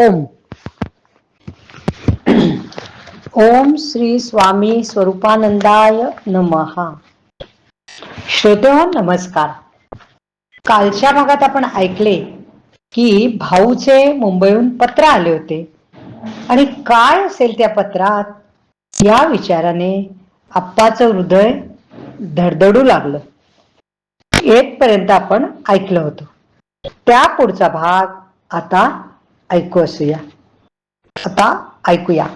ओम। ओम श्री स्वामी स्वरूपानंदाय नमहा श्रोते हो नमस्कार। कालच्या भागात आपण ऐकले की भाऊचे मुंबईहून पत्र आले होते. आणि काय असेल त्या पत्रात? या विचाराने आप्पाचं हृदय धडधडू लागलं. येथपर्यंत आपण ऐकलं होतं. त्या पुढचा भाग आता ऐकू असूया. आता ऐकूया.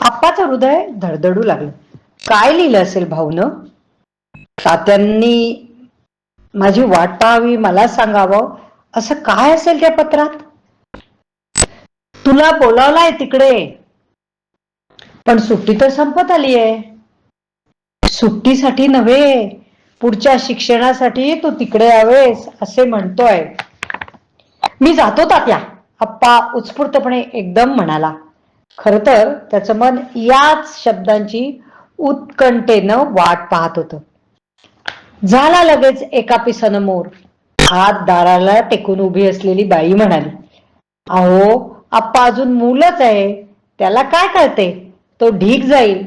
आप्पाचं हृदय धडधडू लागलं. काय लिहिलं असेल भाऊन? तात्यांनी माझी वाट पाहावी मला सांगावं. असं काय असेल त्या पत्रात? तुला बोलावलाय तिकडे. पण सुट्टी तर संपत आली आहे सुट्टीसाठी नव्हे पुढच्या शिक्षणासाठी तू तिकडे यावेस असे म्हणतोय. मी जातो तात्या. अप्पा उत्स्फूर्तपणे एकदम म्हणाला. खर तर त्याचं मन याच शब्दांची उत्कंठेनं वाट पाहत होतं. झाला लगेच एका पिसानमोर हात दाराला टेकून उभी असलेली बाई म्हणाली अहो आप्पा अजून मुलच आहे. त्याला काय कळते? तो ढीक जाईल.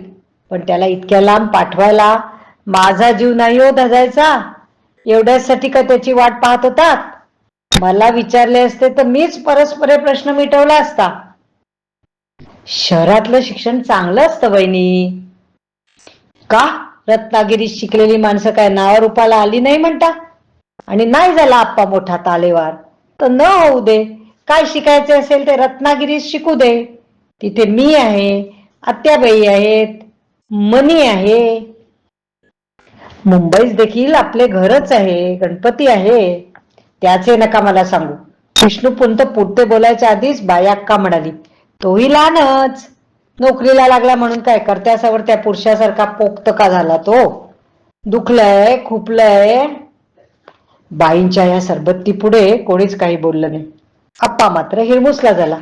पण त्याला इतक्या लांब पाठवायला माझा जीव नाही हो धजायचा. एवढ्यासाठी का त्याची वाट पाहत होतात? मला विचारले असते तर मीच परस्पर प्रश्न मिटवला असता. शहरातलं शिक्षण चांगलं असतं बहिणी का? रत्नागिरीत शिकलेली माणसं काय नावारूपाला आली नाही म्हणता? आणि नाही झाला आप्पा मोठा तालेवार. तर न होऊ दे. काय शिकायचे असेल ते रत्नागिरीत शिकू दे. तिथे मी आहे आत्याबाई आहेत मनी आहे. मुंबईत देखील आपले घरच आहे गणपती आहे. त्याचे नका मला सांगू. विष्णू पुंत पुटते बोलायच्या आधीच बायाक्का म्हणाली तोही लहानच. नोकरीला लागला म्हणून काय करत्यासावर त्या पुरुषासारखा पोक्त का झाला तो? दुखलंय खुपलंय. बाईंच्या या सरबत्ती पुढे कोणीच काही बोललं नाही. आप्पा मात्र हिरमुसला झाला.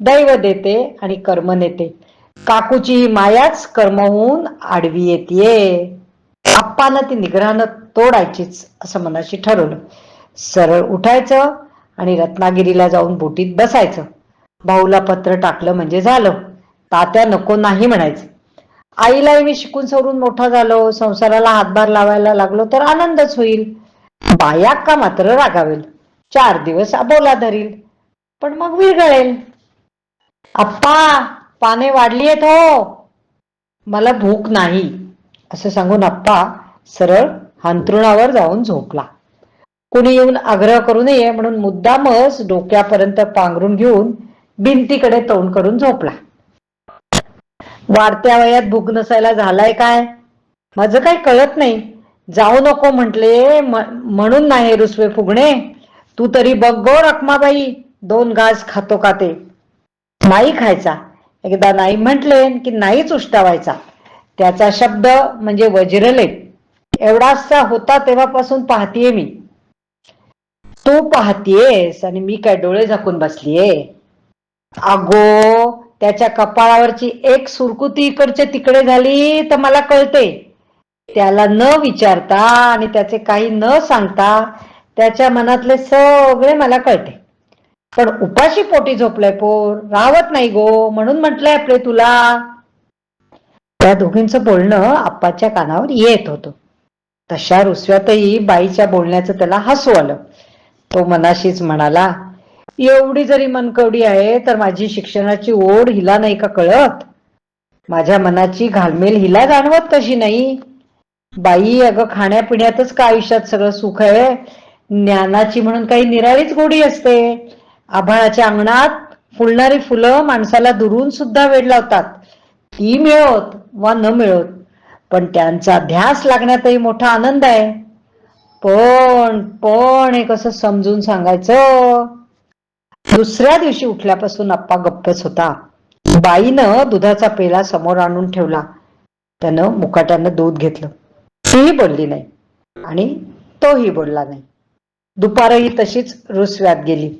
दैव देते आणि कर्म नेते. काकूची ही मायाच कर्म होऊन आडवी येते आप्पानं ती निग्रहानं तोडायचीच असं मनाशी ठरवलं. सरळ उठायचं आणि रत्नागिरीला जाऊन बोटीत बसायचं. भाऊला पत्र टाकलं म्हणजे झालं. तात्या नको नाही म्हणायचं. आईलाही मी शिकून सवरून मोठा झालो संसाराला हातभार लावायला लागलो तर आनंदच होईल. बायाक्का मात्र रागावेल? चार दिवस अबोला धरील पण मग विरगळेल आप्पा पाने वाढली आहेत हो. मला भूक नाही असं सांगून आप्पा सरळ हांतरुणावर जाऊन झोपला. कुणी येऊन आग्रह करू नये म्हणून मुद्दामच डोक्यापर्यंत पांघरून घेऊन भिंतीकडे तोंड करून झोपला. वाढत्या वयात भूक नसायला झालाय काय? माझं काही कळत नाही. जाऊ नको म्हटले म्हणून नाही रुसवे फुगणे. तू तरी बघ गो रखमाबाई दोन घास खातो का ते? नाही खायचा. एकदा नाही म्हटले की नाहीच उष्टावायचा. त्याचा शब्द म्हणजे वज्रले एवढासा होता तेव्हापासून पाहतीये मी. तू पाहतीयेस आणि मी काय डोळे झाकून बसलीये. अगो त्याच्या कपाळावरची एक सुरकुती इकडचे तिकडे झाली तर मला कळते. त्याला न विचारता आणि त्याचे काही न सांगता त्याच्या मनातले सगळे मला कळते. पण उपाशी पोटी झोपलंय पोर राहत नाही गो म्हणून म्हटलंय आपले तुला. त्या दोघींचं बोलणं आप्पाच्या कानावर येत होतं. तशा रुसव्यातही बाईच्या बोलण्याचं त्याला हसू आलं. तो मनाशीच म्हणाला एवढी जरी मनकवडी आहे तर माझी शिक्षणाची ओढ हिला नाही का कळत? माझ्या मनाची घालमेल हिला जाणवत कशी नाही? बाई अगं खाण्यापिण्यातच का आयुष्यात सगळं सुख आहे? ज्ञानाची म्हणून काही निराळीच गोडी असते. आभाळाच्या अंगणात फुलणारी फुलं माणसाला दुरून सुद्धा वेळ लावतात. ती मिळवत वा न मिळवत. पण त्यांचा ध्यास लागण्यातही मोठा आनंद आहे. पण पण हे कसं समजून सांगायचं. दुसऱ्या दिवशी उठल्यापासून आप्पा गप्पच होता. बाईनं दुधाचा पेला समोर आणून ठेवला. त्यानं मुकाट्यानं दूध घेतलं. तीही बोलली नाही आणि तोही बोलला नाही. दुपारही तशीच रुसव्यात गेली.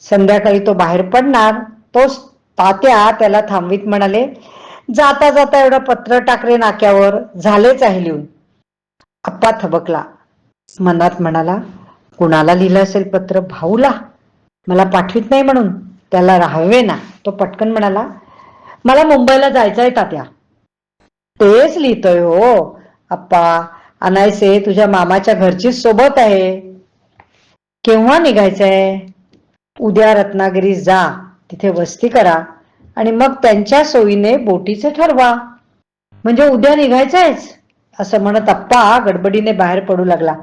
संध्याकाळी तो बाहेर पडणार. तोच तात्या त्याला थांबवीत म्हणाले जाता जाता एवढं पत्र टाकले नाक्यावर. झालेच आहे लिहून. आप्पा थबकला. मनात म्हणाला कुणाला लिहिलं असेल पत्र भाऊला. मला पाठवित नाही म्हणून. त्याला राहावे ना. तो पटकन म्हणाला मला मुंबईला जायचंय तात्या. तेच लिहितोय हो. अप्पा अनायसे तुझ्या मामाच्या घरचीच सोबत आहे. केव्हा निघायचंय? उद्या रत्नागिरी जा. तिथे वस्ती करा. आणि मग त्यांच्या सोयीने बोटीचे ठरवा. म्हणजे उद्या निघायचंयच? असं म्हणत अप्पा गडबडीने बाहेर पडू लागला.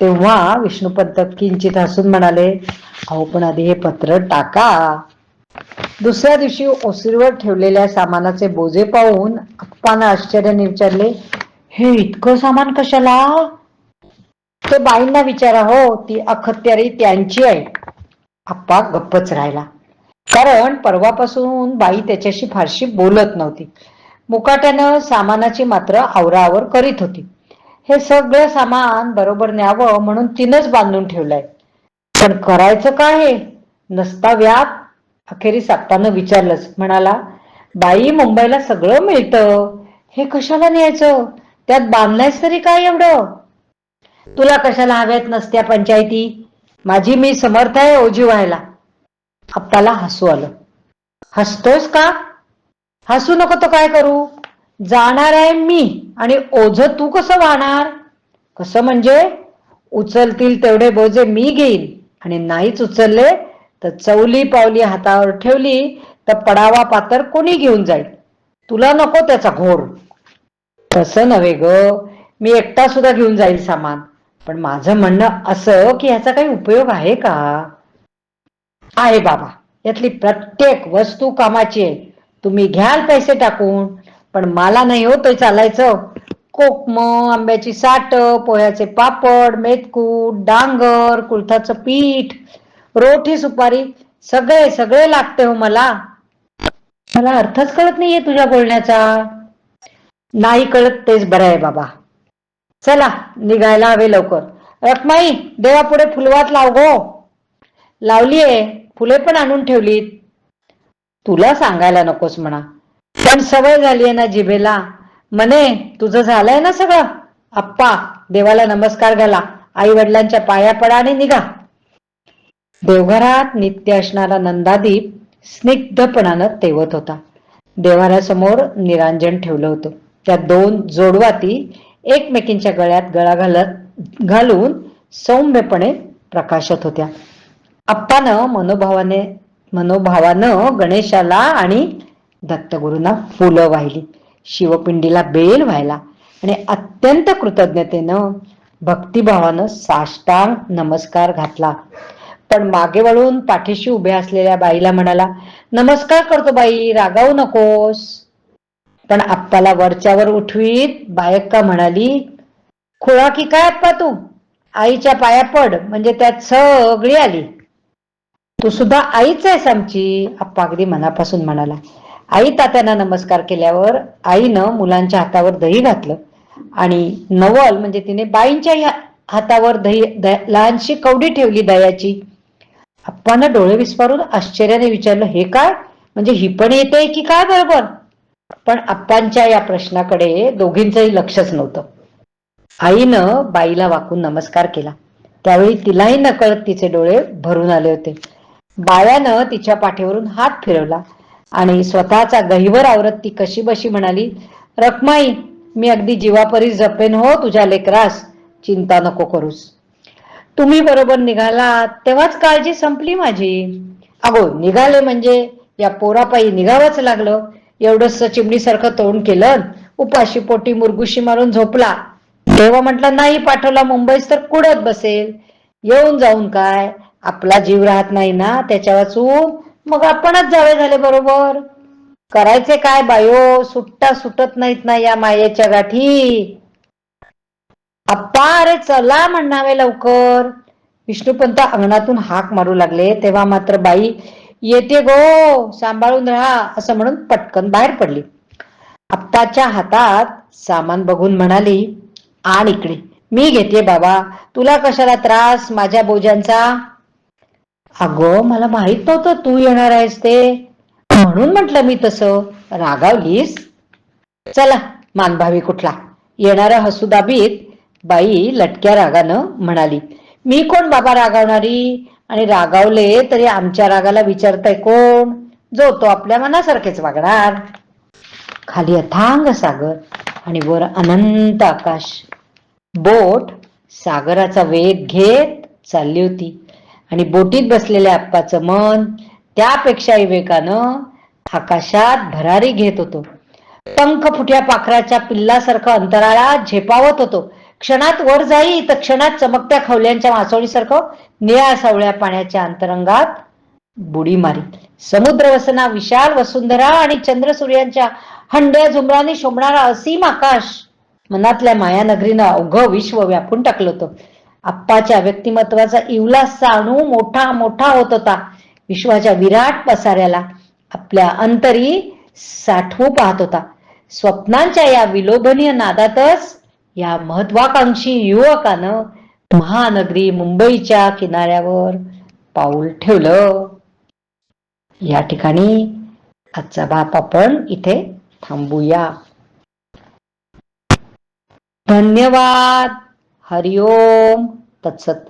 तेव्हा विष्णुपंत किंचित हसून म्हणाले अहो पण आधी हे पत्र टाका. दुसऱ्या दिवशी ओसरीवर ठेवलेल्या सामानाचे बोजे पाहून अप्पानं आश्चर्याने विचारले हे इतकं सामान कशाला? ते बाईंना विचारा हो ती अखत्यारी त्यांची आहे. अप्पा गप्पच राहिला. कारण परवापासून बाई त्याच्याशी फारशी बोलत नव्हती. मुकाट्यानं सामानाची मात्र आवराआवर करीत होती. हे सगळं सामान बरोबर न्यावं म्हणून तिनंच बांधून ठेवलंय. पण करायचं काय हे? नसता व्याप. अखेरीस आप्पानं विचारलंच. म्हणाला बाई मुंबईला सगळं मिळतं. हे कशाला न्यायचं? त्यात बांधलायच तरी काय एवढं? तुला कशाला हव्यात नसत्या पंचायती? माझी मी समर्थ आहे ओझी व्हायला. आपताला हसू आलं. हसतोस का? हसू नको तर काय करू? जाणार आहे मी. आणि ओझ तू कसं वाहणार? कसं म्हणजे? उचलतील तेवढे बोजे मी घेईन. आणि नाहीच उचलले तर चवली पावली हातावर ठेवली तर पडावा पातर कोणी घेऊन जाईल? तुला नको त्याचा घोर. तसं नव्हे ग. मी एकटा सुद्धा घेऊन जाईल सामान. पण माझं म्हणणं असं की ह्याचा काही उपयोग आहे का? आहे बाबा. यातली प्रत्येक वस्तू कामाची आहे. तुम्ही घ्याल पैसे टाकून पण मला नाही हो ते चालायचं. कोकम आंब्याची साट पोह्याचे पापड मेतकूट डांगर कुळथाचं पीठ रोठी सुपारी सगळे सगळे लागते हो मला. मला अर्थच कळत नाहीये तुझ्या बोलण्याचा. नाही कळत तेच बरं आहे बाबा. चला निघायला हवे लवकर. रखमाई देवापुढे फुलवात लाव गो. लावलीये फुले पण आणून ठेवलीत. तुला सांगायला नकोस म्हणा. पण सवय झालीये ना जिभेला. म्हणे तुझं झालंय ना सगळं? आप्पा देवाला नमस्कार घाला. आई वडिलांच्या पाया पडा आणि निघा. देवघरात नित्य असणारा नंदादीप स्निग्धपणानं तेवत होता. देवाऱ्यासमोर निरांजन ठेवलं होतं. त्या दोन जोडवाती एकमेकींच्या गळ्यात गळा घालत घालून सौम्यपणे प्रकाशत होत्या. अप्पानं मनोभावाने मनोभावानं गणेशाला आणि दत्तगुरूंना फुलं वाहिली. शिवपिंडीला बेल व्हायला. आणि अत्यंत कृतज्ञतेनं भक्तिभावानं साष्टांग नमस्कार घातला. पण मागे वळून पाठीशी उभ्या असलेल्या बाईला म्हणाला नमस्कार करतो बाई रागावू नकोस. पण आप्पाला वरच्यावर उठवीत बायक्का म्हणाली खुळा की काय आप्पा तू? आईच्या पाया पड. म्हणजे त्यात सगळी आली. तू सुद्धा आईच आहेस आमची आप्पा अगदी मनापासून म्हणाला. आई तात्यांना नमस्कार केल्यावर आईनं मुलांच्या हातावर दही घातलं आणि नवल म्हणजे तिने बाईंच्या हातावर दही लहानशी कवडी ठेवली दयाची आप्पानं डोळे विस्फारून आश्चर्याने विचारलं हे काय? म्हणजे ही पण येते की काय बरोबर? पण आप्पांच्या या प्रश्नाकडे दोघींचंही लक्षच नव्हतं. आईनं बाईला वाकून नमस्कार केला. त्यावेळी तिलाही नकळत तिचे डोळे भरून आले होते. बायानं तिच्या पाठीवरून हात फिरवला आणि स्वतःचा गहिवर आवरत ती कशी बशी म्हणाली रखमाई मी अगदी जीवापरी जपेन हो तुझ्या लेकरास चिंता नको करूस. तुम्ही बरोबर निघाला तेव्हाच काळजी संपली माझी. अगो निघाले म्हणजे या पोरापायी निघावंच लागलं. एवढंच चिमणीसारखं तोंड केलं उपाशी पोटी मुरगुशी मारून झोपला. तेव्हा म्हटलं नाही पाठवला मुंबईत तर कुडत बसेल. येऊन जाऊन काय? आपला जीव राहत नाही ना त्याच्या वाचून मग आपणच जावे झाले बरोबर. करायचे काय बायो? सुट्टा सुटत नाहीत ना या मायेच्या गाठी. अप्पा अरे चला म्हणावे लवकर. विष्णुपंत अंगणातून हाक मारू लागले. तेव्हा मात्र बाई येते गो सांभाळून राहा असं म्हणून पटकन बाहेर पडली. आप्पाच्या हातात सामान बघून म्हणाली आण इकडे. मी घेते बाबा. तुला कशाला त्रास? माझ्या बोजांचा अगं मला माहीत नव्हतं तू येणार आहेस ते. म्हणून म्हटलं मी तसं. रागावलीस? चला मानभावी कुठला. येणारा हसुदाबीत बाई लटक्या रागानं म्हणाली मी कोण बाबा रागावणारी? आणि रागावले तरी आमच्या रागाला विचारताय कोण? जो तो आपल्या मनासारखेच वागणार. खाली अथांग सागर आणि वर अनंत आकाश. बोट सागराचा वेग घेत चालली होती. आणि बोटीत बसलेल्या आप्पाचं मन त्यापेक्षा विवेकानं आकाशात भरारी घेत होतो. पंख फुट्या पाखराच्या पिल्लासारखं अंतराळात झेपावत होतो. क्षणात वर जाई तर क्षणात चमकत्या खवल्यांच्या मासोळीसारखं निळ्या सावळ्या पाण्याच्या अंतरंगात बुडी मारी समुद्र वसना विशाल वसुंधरा आणि चंद्र सूर्यांच्या हंड्या झुमराने शोभणारा असीम आकाश मनातल्या मायानगरीनं अवघं विश्व व्यापून टाकलं होतं. आप्पाच्या व्यक्तिमत्वाचा इवलासचा अणू मोठा मोठा होत होता. विश्वाच्या विराट पसाऱ्याला आपल्या अंतरी साठवू पाहत होता. स्वप्नांच्या या विलोभनीय नादातच या महत्वाकांक्षी युवकानं महानगरी मुंबईच्या किनाऱ्यावर पाऊल ठेवलं. या ठिकाणी आजचा बाप आपण इथे थांबूया. धन्यवाद. हरिओम तत्सत